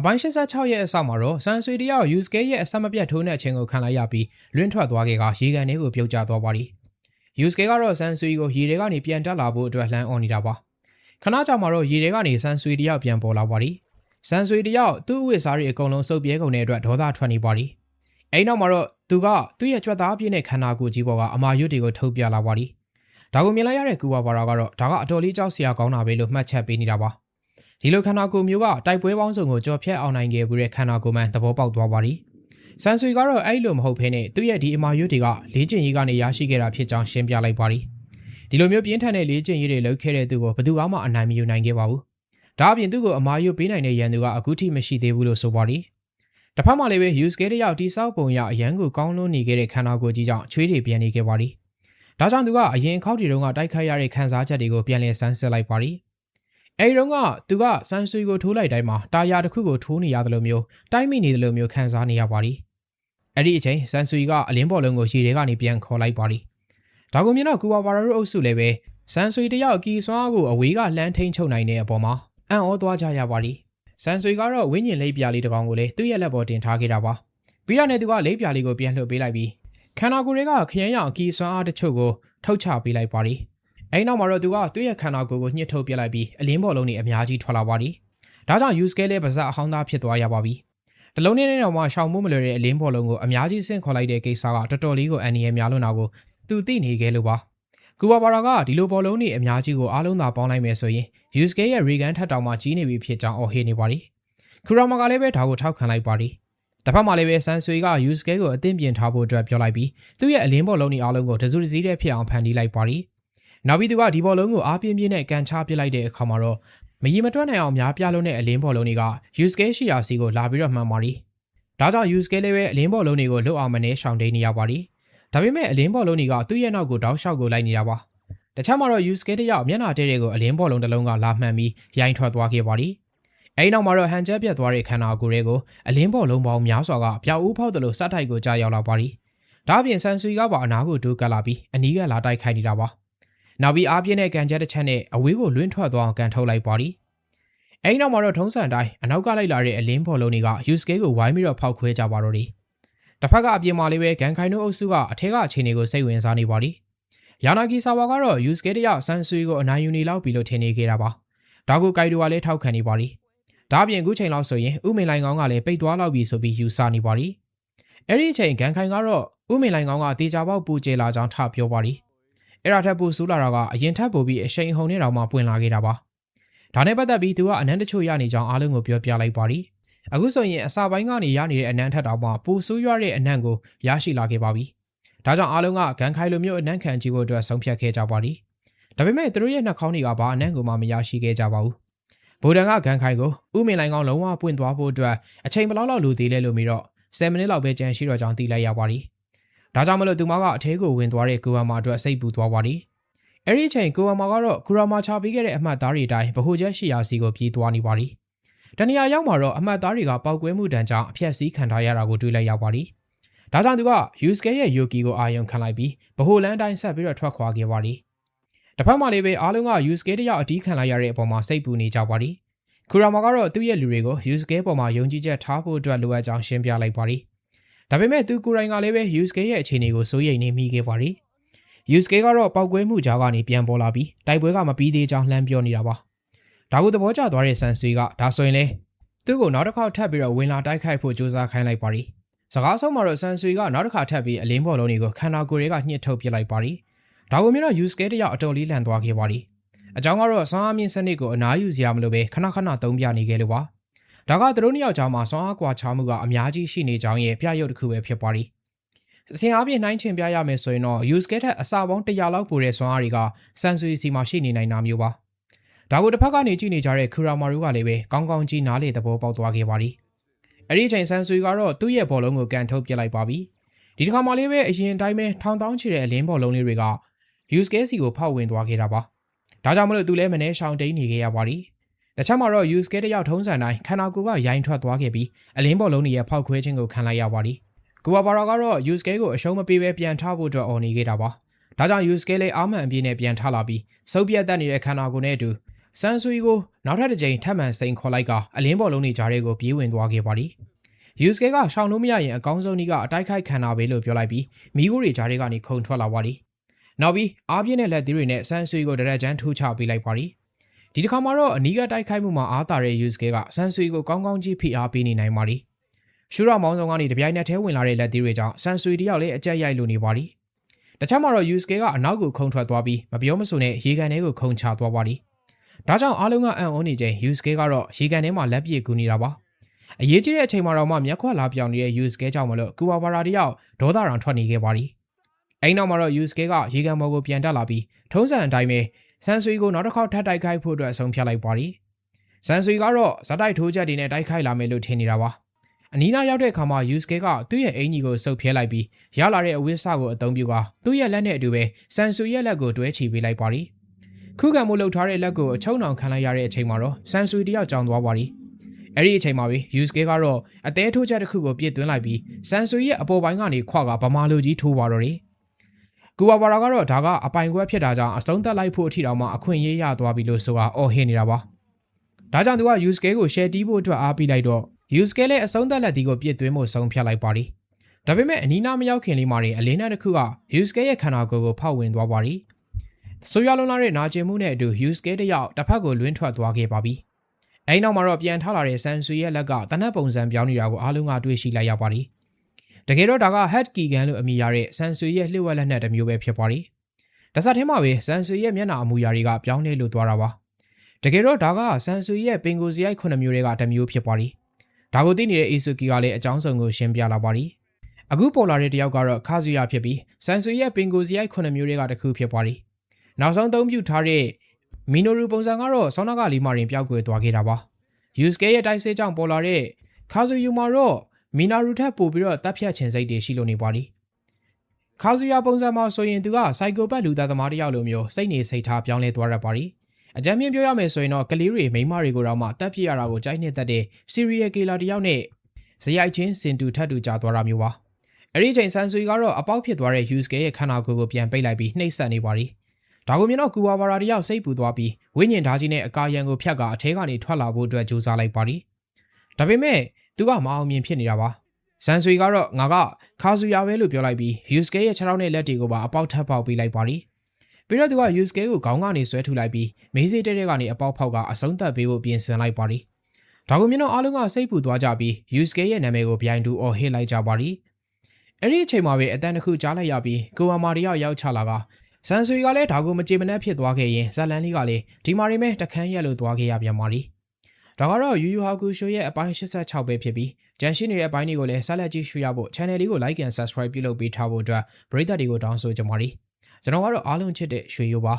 အပိုင်း86ရဲ့အစမှာတော့ဆန်ဆွေတယောက် use case ရဲ့အဆက်မပြတ်ထိုးတဲ့အချိန်ကိုခံလိုက်ရပြီးလွင့်ထွက်သွားခဲ့ကရေကန်ထဲကိုပြုတ်ကျသွားပါသည် use case ကတော့ဆန်ဆွေကိုရေထဲကနေပြန်တက်လာဖို့အတွက်လှမ်းអော်နေတာပါခဏကြာမှာတော့ရေထဲကနေဆန်ဆွေတယောက်ပြန်ပေါ်လာပါသည်ဆန်ဆွေတယောက်သူ့အဝတ်စားတွေအကုန်လုံးစုပ်ပြဲကုန်တဲ့အတွက်ဒေါသထွက်နေပါသည်အဲ့နောက်မှာတော့သူကသူ့ရဲ့ကြွက်သားပြည့်တဲ့ခန္ဓာကိုယ်ကြီးပေါ်ကအမာရွတ်တွေကိုထုတ်ပြလာပါသည်ဒါကိုမြင်လိုက်ရတဲ့ကူဝါဘာရာကတော့ဒါကအတော်လေးကြောက်စရာကောင်းတာပဲလို့မှတ်ချက်ပေးနေတာပါ ဒီလိုခန္ဓာကိုယ်မျိုးကတိုက်ပွဲပေါင်းစုံကိုကြော်ဖြတ်အောင်နိုင်ခဲ့ပြီးတဲ့ခန္ဓာကိုယ်မှန်သဘောပေါက်သွားပါသည်ဆန်ဆွေကတော့အဲ့လိုမဟုတ်ဘဲနဲ့သူ့ရဲ့ဒီအမာရွတ်တွေကလေးကျင်ရေးကနေရရှိခဲ့တာဖြစ်ကြောင်းရှင်းပြလိုက်ပါသည်ဒီလိုမျိုးပြင်းထန်တဲ့လေးကျင်ရေးတွေလုပ်ခဲ့တဲ့သူကိုဘယ်သူမှအနိုင်မယူနိုင်ခဲ့ပါဘူးဒါအပြင်သူ့ကိုအမာရွတ်ပေးနိုင်တဲ့ရန်သူကအခုထိမရှိသေးဘူးလို့ဆိုပါသည်တစ်ဖက်မှာလည်းပဲ use case တယောက်တိစောက်ပုံရအရန်ကိုကောင်းလွန်းနေခဲ့တဲ့ခန္ဓာကိုယ်ကြီးကြောင့်ချွေးတွေပြန်နေခဲ့ပါသည်ဒါကြောင့်သူကအရင်ခောက်တီတုန်းကတိုက်ခိုက်ရတဲ့ခံစားချက်တွေကိုပြန်လည်ဆန်းစစ်လိုက်ပါသည် အဲဒီတုန်းကသူကဆန်ဆွေကိုထိုးလိုက်တိုင်းမှာတာယာတစ်ခုကိုထိုးနေရတယ်လို့မျိုးတိုင်းမိနေတယ်လို့မျိုးခံစားနေရပါသည်အဲ့ဒီအချိန်ဆန်ဆွေကအလင်းပေါ်လုံးကိုရေထဲကနေပြန်ခေါ်လိုက်ပါသည်ဒါကိုမြင်တော့ကူဝါဘာရာတို့အုပ်စုလည်းပဲဆန်ဆွေတယောက်အကီစွမ်းကိုအဝေးကလှမ်းထိန်ချုပ်နိုင်တဲ့အပေါ်မှာအံ့ဩသွားကြရပါသည်ဆန်ဆွေကတော့ဝင်းညင်လိပ်ပြာလေးတစ်ကောင်ကိုလည်းသူ့ရဲ့လက်ပေါ်တင်ထားခဲ့တာပါပြီးတော့လည်းသူကလိပ်ပြာလေးကိုပြန်လှုပ်ပေးလိုက်ပြီးခန္ဓာကိုယ်တွေကခရမ်းရောင်အကီစွမ်းအားတချို့ကိုထုတ်ချပေးလိုက်ပါသည် အဲဒီနောက်မှာတော့သူကသူ့ရဲ့ခန္ဓာကိုယ်ကိုညှစ်ထုတ်ပြလိုက်ပြီးအလင်းပေါ်လုံးတွေအများကြီးထွက်လာပါသည်ဒါကြောင့် use scale လေးပါဇက်အဟောင်းသားဖြစ်သွားရပါပြီတလုံးနဲ့တော့မှရှောင်မှုမလွယ်တဲ့အလင်းပေါ်လုံးကိုအများကြီးဆင့်ခေါ်လိုက်တဲ့ကိစ္စကတော်တော်လေးကိုအန်နီရဲ့များလွန်းတာကိုသူသိနေခဲ့လို့ပါကူဘာဘာရာကဒီလိုပေါ်လုံးတွေအများကြီးကိုအားလုံးသာပေါင်းလိုက်မယ်ဆိုရင် use scale ရဲ့ regan ထက်တောင်မှကြီးနေပြီဖြစ်ကြောင်းအော်ဟေးနေပါသည်ခူရာမာကလည်းပဲဒါကိုထောက်ခံလိုက်ပါသည်တစ်ဖက်မှာလည်းပဲဆန်ဆွေက use scale ကိုအသင့်ပြင်ထားဖို့အတွက်ပြောလိုက်ပြီးသူ့ရဲ့အလင်းပေါ်လုံးတွေအားလုံးကိုတစုတစည်းတည်းဖြစ်အောင်ဖန်တီးလိုက်ပါသည် နောက်ပြီးသူကဒီဘောလုံးကိုအားပြင်းပြင်းနဲ့ကန်ချပစ်လိုက်တဲ့အခါမှာတော့မရီမတွက်နိုင်အောင်များပြားလုံးတဲ့အလင်းဘောလုံးတွေက use case ရှိရာစီကိုလာပြီးတော့မှန်ပါရီဒါကြောင့် use case လေးပဲအလင်းဘောလုံးတွေကိုလွတ်အောင်မနေရှောင်တိန်နေရပါရီဒါပေမဲ့အလင်းဘောလုံးတွေကသူ့ရဲ့နောက်ကိုတောက်လျှောက်ကိုလိုက်နေတာပါတခြားမှာတော့ use case တယောက်မျက်နှာတဲတဲ့ကိုအလင်းဘောလုံးတစ်လုံးကလာမှန်ပြီးရိုင်းထွက်သွားခဲ့ပါရီအဲဒီနောက်မှာတော့ဟန်ချက်ပြတ်သွားတဲ့ခန္ဓာကိုယ်တွေကိုအလင်းဘောလုံးပေါင်းများစွာကပျောက်ဦးဖောက်တယ်လို့စက်တိုက်ကိုကြာရောက်လာပါရီဒါအပြင်ဆန်ဆွေကပါအနာကိုဒူးကပ်လာပြီးအနီးကလာတိုက်ခိုက်နေတာပါ နောက်ပြီးအားပြင်းတဲ့ကန်ချက်တစ်ချက်နဲ့အဝေးကိုလွင့်ထွက်သွားအောင်ကန်ထုတ်လိုက်ပါသည်အဲဒီနောက်မှာတော့ထုံးစံတိုင်းအနောက်ကလိုက်လာတဲ့အလင်းဖော်လုံးတွေက use case ကိုဝိုင်းပြီးတော့ဖောက်ခွဲကြပါတော့တယ်တစ်ဖက်ကအပြင်မှာလေးပဲဂန်ခိုင်နိုအုပ်စုကအထက်ကအခြေအနေကိုစိတ်ဝင်စားနေပါသည်ယာနာဂီဆာဝါကတော့ use case တရဆန်ဆွေကိုအနိုင်ယူနေလောက်ပြီလို့ထင်နေခဲ့တာပါဒါကိုကိုက်ဒိုကလည်းထောက်ခံနေပါသည်ဒါပြင်အခုချိန်လောက်ဆိုရင်ဥမင်လိုင်ကောင်းကလည်းပိတ်သွားလောက်ပြီဆိုပြီးယူဆနေပါသည်အဲ့ဒီအချိန်ဂန်ခိုင်ကတော့ဥမင်လိုင်ကောင်းကတေချာပေါက်ပူကျလာကြောင်းထပြောပါသည် အဲ့ဒါထက်ပိုဆိုးလာတာကအရင်ထက်ပိုပြီးအရှိန်ဟုန်နဲ့တောင်မှပွင့်လာခဲ့တာပါဒါနဲ့ပတ်သက်ပြီးသူကအနန်းတချို့ရနေကြောင်းအားလုံးကိုပြောပြလိုက်ပါသည်အခုဆိုရင်အစာပိုင်းကနေရနေတဲ့အနန်းထက်တောင်မှပိုဆိုးရွားတဲ့အနန်းကိုရရှိလာခဲ့ပါပြီဒါကြောင့်အားလုံးကဂန်ခိုင်လိုမျိုးအနန်းခံကြည့်ဖို့အတွက်ဆုံးဖြတ်ခဲ့ကြပါသည်ဒါပေမဲ့သူတို့ရဲ့နှာခေါင်းတွေကဘာအနန်းကိုမှမရရှိခဲ့ကြပါဘူးဗိုလ်တန်ကဂန်ခိုင်ကိုဥမင်လိုင်ကောင်လုံးဝပွင့်သွားဖို့အတွက်အချိန်ဘယ်လောက်လောက်လိုသေးလဲလို့ပြီးတော့7မိနစ်လောက်ပဲကြံရှိတော့ကြောင်းသိလိုက်ရပါသည် ဒါကြောင့်မလို့သူမကအထဲကိုဝင်သွားတဲ့ကိုဝါမာအတွက်စိတ်ပူသွားပါသည်အဲ့ဒီအချိန်ကိုဝါမာကတော့ကူရာမာချပေးခဲ့တဲ့အမှတ်သားတွေအတိုင်းဗဟိုချက်ရှိရာစီကိုပြေးသွားနေပါသည်တနေရာရောက်မှာတော့အမှတ်သားတွေကပောက်ကွဲမှုတန်ကြောင့်အဖျက်ဆီးခံထားရတာကိုတွေ့လိုက်ရပါသည်ဒါကြောင့်သူက Yusuke ရဲ့ Yoki ကိုအာရုံခံလိုက်ပြီးဗဟိုလန်းတိုင်းဆက်ပြီးတော့ထွက်ခွာခဲ့ပါသည်တစ်ဖက်မှာလည်းပဲအားလုံးက Yusuke တယောက်အတီးခံလိုက်ရတဲ့အပေါ်မှာစိတ်ပူနေကြပါသည်ခူရာမာကတော့သူ့ရဲ့လူတွေကို Yusuke ပေါ်မှာယုံကြည်ချက်ထားဖို့အတွက်လိုအပ်ကြောင်းရှင်းပြလိုက်ပါသည် ဒါပေမဲ့သူကိုယ်တိုင်ကလည်းပဲ Yusuke ရဲ့အခြေအနေကိုစိုးရိမ်နေမိခဲ့ပါသည် Yusuke ကတော့ပောက်ကွဲမှုကြားကနေပြန်ပေါ်လာပြီးတိုက်ပွဲကမပြီးသေးကြောင်းလှမ်းပြောနေတာပါဒါကိုသဘောကျသွားတဲ့ဆန်ဆွေကဒါဆိုရင်လေသူ့ကိုနောက်တစ်ခေါက်ထပ်ပြီးတော့ဝင်လာတိုက်ခိုက်ဖို့ကြိုးစားခိုင်းလိုက်ပါသည်စကားဆုံးမှာတော့ဆန်ဆွေကနောက်တစ်ခါထပ်ပြီးအလင်းပေါ်လုံးတွေကိုခန္ဓာကိုယ်တွေကညှစ်ထုတ်ပစ်လိုက်ပါသည်ဒါကိုမြင်တော့ Yusuke တယောက်အတော်လေးလန့်သွားခဲ့ပါသည်အကြောင်းကတော့ဆွမ်းအားမြင့်စနစ်ကိုအနားယူစရာမလိုပဲခဏခဏသုံးပြနေခဲ့လို့ပါ ဒါကသူတို့နှစ်ယောက်ကြားမှာဆွမ်းအားကွာခြားမှုကအများကြီးရှိနေကြောင်းရဲ့ပြရုပ်တစ်ခုပဲဖြစ်ပါသည်အစင်အားဖြင့်နှိုင်းချင်ပြရမယ်ဆိုရင်တော့ use case ထက်အစာပေါင်း100လောက်ပိုတဲ့စွမ်းအားတွေကစန်ဆွေစီမှာရှိနေနိုင်တာမျိုးပါဒါကိုတစ်ဖက်ကနေကြည့်နေကြတဲ့ခူရာမာရူကလည်းပဲကောင်းကောင်းကြီးနားလေသဘောပေါက်သွားခဲ့ပါသည်အဲ့ဒီအချိန်ဆန်ဆွေကတော့သူ့ရဲ့ဘောလုံးကိုကန်ထုတ်ပစ်လိုက်ပါပြီဒီတစ်ခါမှလေးပဲအရင်တိုင်းပဲထောင်တောင်းချတဲ့အလင်းဘောလုံးလေးတွေက use case စီကိုဖောက်ဝင်သွားခဲ့တာပါဒါကြောင့်မလို့သူလည်းမနှဲရှောင်တိန်နေခဲ့ရပါသည် တခြားမှာတော့ use case တယောက်ထုံးစံတိုင်းခန္ဓာကိုယ်ကရိုင်းထွက်သွားခဲ့ပြီးအလင်းဘောလုံးတွေရဲ့ဖောက်ခွဲခြင်းကိုခံလိုက်ရပါသည်ကူဝါဘာရာကတော့ use case ကိုအရှုံးမပေးဘဲပြန်ထားဖို့အတွက်အော်နေခဲ့တာပါဒါကြောင့် use case လေးအာမန်အပြည့်နဲ့ပြန်ထားလာပြီးစုပ်ပြတ်တက်နေတဲ့ခန္ဓာကိုယ်နဲ့အတူဆန်ဆူကိုနောက်ထပ်တစ်ကြိမ်ထပ်မံစိန်ခေါ်လိုက်ကအလင်းပေါ်လုံးနေကြတဲ့ကိုပြေးဝင်သွားခဲ့ပါသည်ယူစကေကရှောင်းလို့မရရင်အကောင်းဆုံးနည်းကအတိုက်ခိုက်ခံတာပဲလို့ပြောလိုက်ပြီးမိခိုးတွေကြားတွေကနေခုန်ထွက်လာပါသည်နောက်ပြီးအားပြင်းတဲ့လက်သီးတွေနဲ့ဆန်ဆူကိုဒရက်ချန်ထိုးချပေးလိုက်ပါသည် ဒီတစ်ခါမှာတော့အနီးကတိုက်ခိုက်မှုမှာအားတာတဲ့ယူစကေကဆန်ဆူကိုကောင်းကောင်းကြီးဖိအားပေးနေနိုင်ပါသည်ရှူရမောင်းဆောင်ကနေတပြိုင်နက်တည်းဝင်လာတဲ့လက်သီးတွေကြောင့်ဆန်ဆူတယောက်လည်းအကြက်ရိုက်လိုနေပါသည်တခြားမှာတော့ USK ကအနောက်ကိုခုန်ထွက်သွားပြီးမပြောမဆိုနဲ့ရေကန်ထဲကိုခုန်ချသွားပါသည်။ဒါကြောင့်အားလုံးကအံ့ဩနေချိန် USK ကတော့ရေကန်ထဲမှာလက်ပြည့်ကူနေတာပါ။အရေးကြီးတဲ့အချိန်မှာတော့မှမျက်ခွက်လာပြောင်နေတဲ့ USK ကြောင့်မလို့ကူဝါဘာရာတယောက်ဒေါသရောင်ထွက်နေခဲ့ပါသည်။အဲ့နောက်မှာတော့ USK ကရေကန်ဘော်ကိုပြန်တက်လာပြီးထုံးစံအတိုင်းပဲ ဆန်ဆွေကိုနောက်တစ်ခေါက်ထပ်တိုက်ခိုက်ဖို့အတွက်အဆုံးဖြတ်လိုက်ပါသည်။ဆန်ဆွေကတော့ဇက်တိုက်ထိုးချက်တွေနဲ့တိုက်ခိုက်လာမယ်လို့ထင်နေတာပါ။အနီးနားရောက်တဲ့အခါမှာ Yusuke ကသူ့ရဲ့အင်ကြီးကိုစုပ်ဖျဲလိုက်ပြီးရလာတဲ့အဝိစာကိုအသုံးပြုကသူ့ရဲ့လက်နဲ့အတူပဲဆန်ဆူရဲ့လက်ကိုတွဲချီပေးလိုက်ပါသည်ခုခံမှုလှုပ်ထားတဲ့လက်ကိုအချုံအောင်ခံလိုက်ရတဲ့အချိန်မှာတော့ဆန်ဆူတယောက်ကြောင်သွားပါသည်အဲ့ဒီအချိန်မှာပဲ Yusuke ကတော့အသေးထိုးချက်တစ်ခုကိုပြစ်သွင်းလိုက်ပြီးဆန်ဆူရဲ့အပေါ်ပိုင်းကနေခွာကဗမာလူကြီးထိုးပါတော့တယ် ကူဝါဘာရာကတော့ဒါကအပိုင်ခွဲဖြစ်တာကြောင့်အဆုံးသက်လိုက်ဖို့အထိတောင်မှအခွင့်အရေးရသွားပြီလို့ဆိုတာအော်ဟစ်နေတာပါဒါကြောင့်သူက Yusuke ကို share တီးဖို့အတွက်အားပေးလိုက်တော့ Yusuke လည်းအဆုံးသက်လက်ဒီကိုပြစ်သွင်းမှုဆုံးဖြတ်လိုက်ပါသည်။ဒါပေမဲ့အနီးနားမရောက်ခင်လေးမှာတင်အလင်းနဲ့တစ်ခုက Yusuke ရဲ့ခန္ဓာကိုယ်ကိုဖောက်ဝင်သွားပါသည်။ဆိုရလုံးလာတဲ့နာကျင်မှုနဲ့အတူ Yusuke တယောက်တစ်ဖက်ကိုလွင့်ထွက်သွားခဲ့ပါပြီ။အဲဒီနောက်မှာတော့ပြန်ထလာတဲ့ဆန်ဆူရဲ့လက်ကတနက်ပုံစံပြောင်းနေတာကိုအားလုံးကတွေ့ရှိလိုက်ရပါသည်။ တကယ်တော့ဒါက Head Kigan လို့အမည်ရတဲ့ဆန်ဆူရဲ့လှိဝက်လက်နက်တစ်မျိုးပဲဖြစ်ပါသည်။တဆက်ထဲမှာပဲဆန်ဆူရဲ့မျက်နှာအမူအရာတွေကပြောင်းလဲလို့သွားတာပါ။တကယ်တော့ဒါကဆန်ဆူရဲ့ပင်ကိုစရိုက်9မျိုးတွေကတစ်မျိုးဖြစ်ပါသည်ဒါကိုသိနေတဲ့အေဆူကီကလည်းအကြောင်းစုံကိုရှင်းပြလာပါသည်အခုပေါ်လာတဲ့တယောက်ကတော့ခါဇူယာဖြစ်ပြီးဆန်ဆူရဲ့ပင်ကိုစီရိုက်9မျိုးတွေကတစ်ခုဖြစ်ပါသည်နောက်ဆုံးသုံးပြုထားတဲ့မီနိုရူပုံစံကတော့ဆောင်းနာကလီမာရင်ပျောက်ကွယ်သွားခဲ့တာပါယူစကေရဲ့တိုက်စစ်ကြောင့်ပေါ်လာတဲ့ခါဇူယူမာတော့ မီနာရူထက်ပိုပြီးတော့တပ်ဖြတ်ခြင်းစိတ်တွေရှိလို့နေပါသည်ခါဇူယာပုံစံမှာဆိုရင်သူကစိုက်ကိုပတ်လူသားသမားတယောက်လိုမျိုးစိတ်နေစိတ်ထားပြောင်းလဲသွားရပါသည်အကြမ်းမြင်ပြောရမယ်ဆိုရင်တော့ကလေးတွေမိန်းမတွေကိုတော့မှတက်ပြစ်ရတာကိုကြိုက်နေတတ်တဲ့ serial killer တယောက်နဲ့ဇယိုက်ချင်းစင်တူထပ်တူကြသွားတာမျိုးပါအဲ့ဒီချိန်ဆန်ဆွေကတော့အပေါက်ဖြစ်သွားတဲ့ Yusuke ရဲ့ခန္ဓာကိုယ်ကိုပြန်ပိတ်လိုက်ပြီးနှိပ်စက်နေပါသည်ဒါကိုမြင်တော့ကူဝါဘာရာတယောက်စိတ်ပူသွားပြီးဝိညာဉ်ဓာကြီးနဲ့အကာယံကိုဖြတ်ကအထဲကနေထွက်လာဖို့အတွက်ကြိုးစားလိုက်ပါသည်ဒါပေမဲ့ သူကမအောင်မြင်ဖြစ်နေတာပါဆန်ဆွေကတော့ငါကခါဆူယာပဲလို့ပြောလိုက်ပြီး Yusuke ရဲ့ခြေထောက်နဲ့လက်တွေကိုပါအပေါက်ထပ်ပေါက်ပေးလိုက်ပါသည်ပြီးတော့သူက use case ကိုခေါင်းကနေဆွဲထုတ်လိုက်ပြီးမေးစေးတဲတဲကနေအပေါက်ဖောက်ကအဆုံးသတ်ပေးဖို့ပြင်ဆင်လိုက်ပါသည်ဒါကိုမြင်တော့အားလုံးကစိတ်ပူသွားကြပြီး use case ရဲ့နာမည်ကိုဗျိုင်တူအော်ဟစ်လိုက်ကြပါသည်အဲ့ဒီအချိန်မှာပဲအတန်တစ်ခုကြားလိုက်ရပြီးကိုဝါမာတယောက်ရောက်ချလာကဆန်ဆွေကလည်းဒါကိုမကြေမနက်ဖြစ်သွားခဲ့ရင်ဇလန်လေးကလည်းဒီမာရီမဲတခန်းရက်လို့သွားခဲ့ရပြန်ပါသည် ဒါကတော့ယူယူဟာကူရှိုရဲ့အပိုင်း86ပဲဖြစ်ပြီးကြန့်ရှိနေတဲ့အပိုင်းတွေကိုလည်းဆက်လက်ကြည့်ရှုရဖို့ channel လေးကို like and subscribe ပြုလုပ်ပေးထားဖို့အတွက်ပရိသတ်တွေကိုတောင်းဆိုကြပါသည်ကျွန်တော်ကတော့အားလုံးချစ်တဲ့ရွှေရိုးပါ